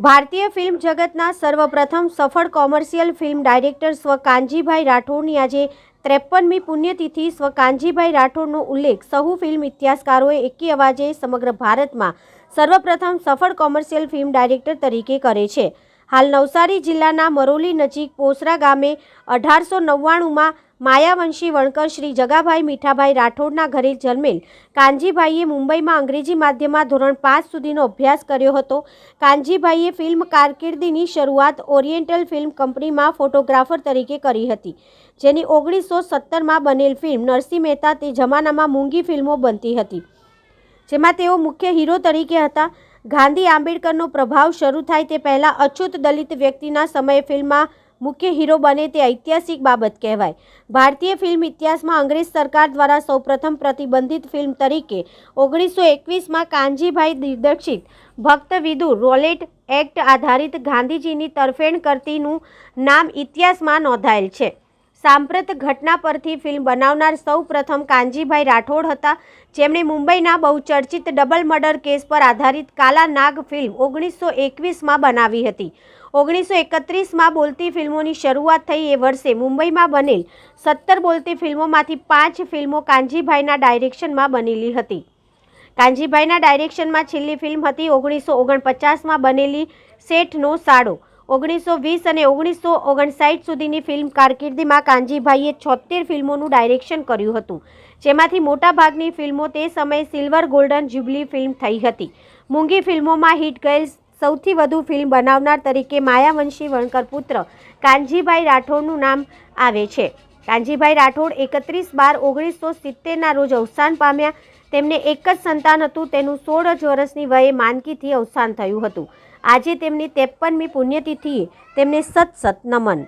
ભારતીય ફિલ્મ જગતના સર્વપ્રથમ સફળ કોમર્શિયલ ફિલ્મ ડાયરેક્ટર સ્વ કાનજીભાઈ રાઠોડની આજે ત્રેપનમી પુણ્યતિથિ. સ્વ કાનજીભાઈ રાઠોડનો ઉલ્લેખ સહુ ફિલ્મ ઇતિહાસકારોએ એકી અવાજે સમગ્ર ભારતમાં સર્વપ્રથમ સફળ કોમર્શિયલ ફિલ્મ ડાયરેક્ટર તરીકે કરે છે. હાલ નવસારી જિલ્લાના મરોલી નજીક પોસરા ગામે અઢારસો નવ્વાણુંમાં માયાવંશી વણકર શ્રી જગાભાઈ મીઠાભાઈ રાઠોડના ઘરે જન્મેલ. કાનજીભાઈએ મુંબઈમાં અંગ્રેજી માધ્યમમાં ધોરણ પાંચ સુધીનો અભ્યાસ કર્યો હતો. કાનજીભાઈએ ફિલ્મ કારકિર્દીની શરૂઆત ઓરિએન્ટલ ફિલ્મ કંપનીમાં ફોટોગ્રાફર તરીકે કરી હતી, જેની ઓગણીસો સત્તરમાં બનેલ ફિલ્મ નરસિંહ મહેતા તે જમાનામાં મૂંગી ફિલ્મો બનતી હતી, જેમાં તેઓ મુખ્ય હીરો તરીકે હતા. ગાંધી આંબેડકરનો પ્રભાવ શરૂ થાય તે પહેલાં અછૂત દલિત વ્યક્તિના સમયે ફિલ્મમાં મુખ્ય હીરો બને તે ઐતિહાસિક બાબત કહેવાય. ભારતીય ફિલ્મ ઇતિહાસમાં અંગ્રેજ સરકાર દ્વારા સૌપ્રથમ પ્રતિબંધિત ફિલ્મ તરીકે ઓગણીસો એકવીસમાં કાનજીભાઈ દિગ્દર્શિત ભક્ત વિદુ રોલેટ એક્ટ આધારિત ગાંધીજીની તરફેણ કરતીનું નામ ઇતિહાસમાં નોંધાયેલ છે. સાંપ્રત ઘટના પરથી ફિલ્મ બનાવનાર સૌ પ્રથમ કાનજીભાઈ રાઠોડ હતા. જેમણે મુંબઈના બહુચર્ચિત ડબલ મર્ડર કેસ પર આધારિત કાલા નાગ ફિલ્મ ઓગણીસો એકવીસમાં બનાવી હતી. ઓગણીસો એકત્રીસમાં બોલતી ફિલ્મોની શરૂઆત થઈ એ વર્ષે મુંબઈમાં બનેલ સત્તર બોલતી ફિલ્મોમાંથી પાંચ ફિલ્મો કાનજીભાઈના ડાયરેક્શનમાં બનેલી હતી. કાનજીભાઈના ડાયરેક્શનમાં છેલ્લી ફિલ્મ હતી ઓગણીસો ઓગણપચાસમાં બનેલી શેઠનો સાડો. ઓગણીસો વીસ અને ઓગણીસો ઓગણસાઠ સુધીની ફિલ્મ કારકિર્દીમાં કાનજીભાઈએ છોતેર ફિલ્મોનું ડાયરેક્શન કર્યું હતું. જેમાંથી મોટાભાગની ફિલ્મો તે સમયે સિલ્વર ગોલ્ડન જ્યુબલી ફિલ્મ થઈ હતી. મૂંગી ફિલ્મોમાં હિટ ગયેલ સૌથી વધુ ફિલ્મ બનાવનાર તરીકે માયાવંશી વણકર પુત્ર કાનજીભાઈ રાઠોડનું નામ આવે છે. કાનજીભાઈ રાઠોડ એકત્રીસ બાર ઓગણીસો સિત્તેરના રોજ અવસાન પામ્યા. તેમને એક જ સંતાન હતું. તેનું સોળ જ વર્ષની વયે માનકીથી અવસાન થયું હતું. આજે તેમની ત્રેપનમી પુણ્યતિથિ તેમને સત સત નમન.